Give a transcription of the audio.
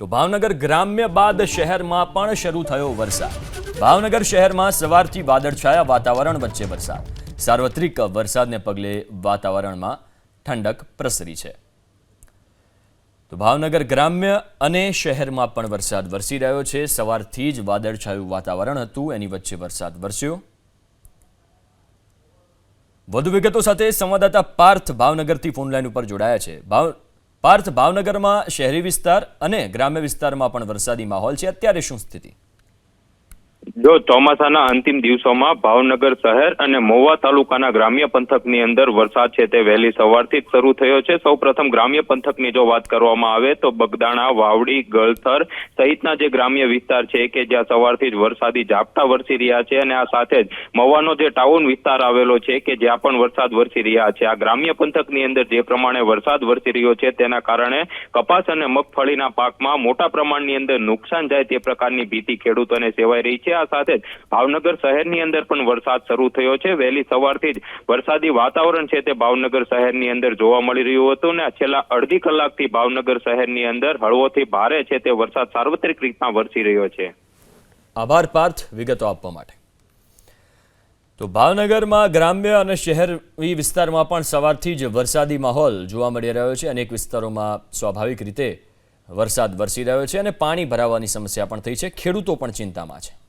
તો ભાવનગર ગ્રામ્ય બાદ શહેરમાં પણ શરૂ થયો વરસાદ. ભાવનગર શહેરમાં સવારથી વાદળછાયા વાતાવરણ વચ્ચે વરસાદ. સાર્વત્રિક વરસાદને પગલે વાતાવરણમાં ઠંડક પ્રસરી છે. તો ભાવનગર ગ્રામ્ય અને શહેરમાં પણ વરસાદ વરસી રહ્યો છે. સવારથી જ વાદળછાયું વાતાવરણ હતું. એની વચ્ચે વરસાદ વરસ્યો. વધુ વિગતો સાથે સંવાદદાતા પાર્થ ભાવનગરથી ફોનલાઈન ઉપર જોડાયા છે. ભાવ પાર્થ ભાવનગરમાં શહેરી વિસ્તાર અને ગ્રામ્ય વિસ્તારમાં પણ વરસાદી માહોલ છે. અત્યારે શું સ્થિતિ? જો ચોમાસાના અંતિમ દિવસોમાં ભાવનગર શહેર અને મહુવા તાલુકાના ગ્રામ્ય પંથકની અંદર વરસાદ છે તે વહેલી સવારથી જ શરૂ થયો છે. સૌપ્રથમ ગ્રામ્ય પંથકની જો વાત કરવામાં આવે તો બગદાણા, વાવડી, ગળથર સહિતના જે ગ્રામ્ય વિસ્તાર છે કે જ્યાં સવારથી જ વરસાદી ઝાપટા વરસી રહ્યા છે અને આ સાથે જ મહુવાનો જે ટાઉન વિસ્તાર આવેલો છે કે જ્યાં પણ વરસાદ વરસી રહ્યા છે. આ ગ્રામ્ય પંથકની અંદર જે પ્રમાણે વરસાદ વરસી રહ્યો છે તેના કારણે કપાસ અને મગફળીના પાકમાં મોટા પ્રમાણની અંદર નુકસાન જાય તે પ્રકારની ભીતિ ખેડૂતોને સેવાઈ રહી છે. આ સાથે જ ભાવનગર શહેરની અંદર પણ વરસાદ શરૂ થયો છે. વહેલી સવારથી જ વરસાદી વાતાવરણ છે તે ભાવનગર શહેરની અંદર જોવા મળી રહ્યું હતું અને છેલ્લા અડધી કલાકથી ભાવનગર શહેરની અંદર હળવોથી ભારે છે તે વરસાદ સાર્વત્રિક રીતના વરસી રહ્યો છે. આભાર પાર્થ, વિગતો આપવા માટે. તો ભાવનગરમાં ગ્રામ્ય અને શહેરી વિસ્તારમાં પણ સવારથી જ વરસાદી માહોલ જોવા મળી રહ્યો છે. અનેક વિસ્તારોમાં સ્વાભાવિક રીતે વરસાદ વરસી રહ્યો છે અને પાણી ભરાવાની સમસ્યા પણ થઈ છે. ખેડૂતો પણ ચિંતામાં છે.